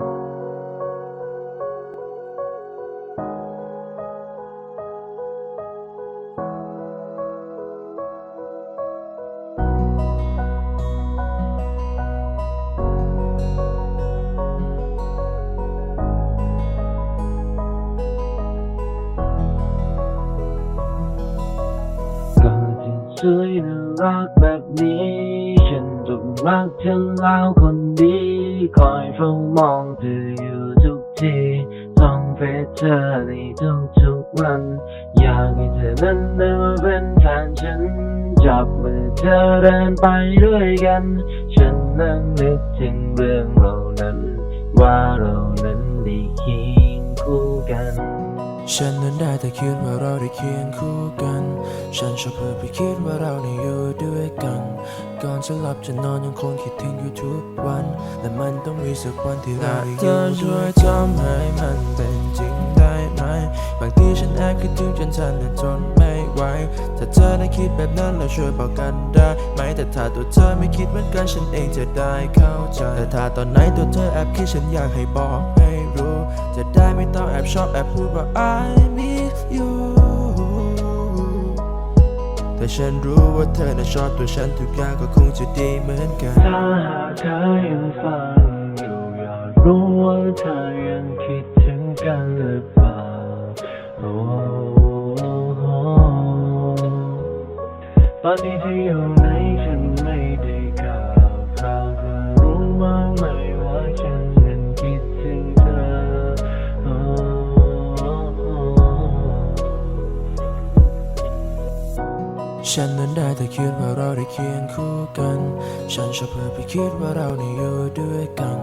ก่อนที่สวยน่า รักฉันแล้วคนดี คอยเฝ้ามองเธออยู่ทุกทีส่องเฟซเธอในทุกทุกๆวัน อยากให้เธอนั้นเดินมาเป็นแฟนฉัน จับมือเธอเดินไปด้วยกัน ฉันนั่งนึกถึงเรื่องเรานั้น ว่าเรา ฉันนั้นได้แต่คิดว่าเราได้เคียงคู่กัน ฉันชอบเพิ่ไปคิดว่าเราได้อยู่ด้วยกัน ก่อนจะหลับจะนอนยังคงคิดถึงอยู่ทุกวัน และมันต้องมีสักวันที่เราได้อยู่ช่วยทำให้มันเป็นจริงได้ไหม บางทีฉันแอบคิดถึงจนฉันนั้นทนไม่ไหว ถ้าเธอได้คิดแบบนั้นเราช่วยบอกกันได้ไหม แต่ถ้าตัวเธอไม่คิดเหมือนกันฉันเองจะได้เข้าใจ แต่ถ้าตอนไหนตัวเธอแอบคิดฉันอยากให้บอก จะได้ไม่ต้องแอบชอบแอบพูดว่า I miss you แต่ฉันรู้ว่าเธอน่ะชอบตัวฉันทุกอย่างก็คงจะดีเหมือนกัน ถ้าหากเธอยังฟังอยู่อยากรู้ว่าเธอยังคิดถึงกันหรือเปล่า ฉันนั้นได้แต่คิดว่าเราได้เคียงคู่กัน ฉันชอบเพิ่ไปคิดว่าเราได้อยู่ด้วยกัน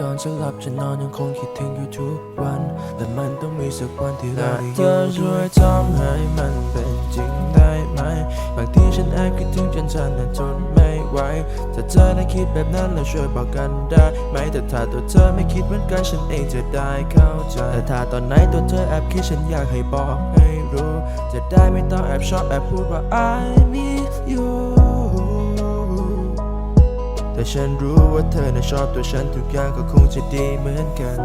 ก่อนจะหลับจะนอนยังคงคิดถึงอยู่ทุกวันและมันต้องมีสักวันที่เราได้อยู่ช่วยทำให้มันเป็นจริงได้ไหม บางทีฉันแอบคิดถึงจนฉันนั้นทนไม่ไหวถ้าเธอได้คิดแบบนั้นเราช่วยบอกกันได้ไหมแต่ถ้าตัวเธอไม่คิดเหมือนกันฉันเองจะได้เข้าใจแต่ถ้าตอนไหนตัวเธอแอบคิดฉันอยากให้บอกให้รู้ จะได้ไม่ต้องแอบชอบแอบพูดว่า I miss you แต่ฉันรู้ว่าเธอน่ะชอบตัวฉันทุกอย่างก็คงจะดีเหมือนกัน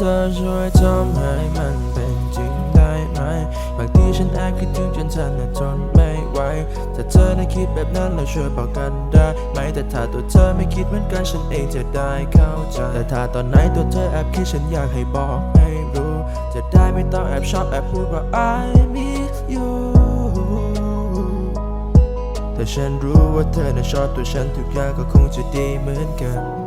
เธอช่วยทำให้มันเป็นจริงได้ไหม บางทีฉันแอบคิดถึงจนฉันนั้นทนไม่ไหวถ้าเธอได้คิดแบบนั้นเราช่วยบอกกันได้ไหมแต่ถ้าตัวเธอไม่คิดเหมือนกันฉันเองจะได้เข้าใจ แต่ถ้าตอนไหนตัวเธอแอบคิดฉันอยากให้บอกให้รู้ จะได้ไม่ต้องแอบชอบแอบพูดว่า I miss you แต่ฉันรู้ว่าเธอน่ะชอบตัวฉันทุกอย่างก็คงจะดีเหมือนกัน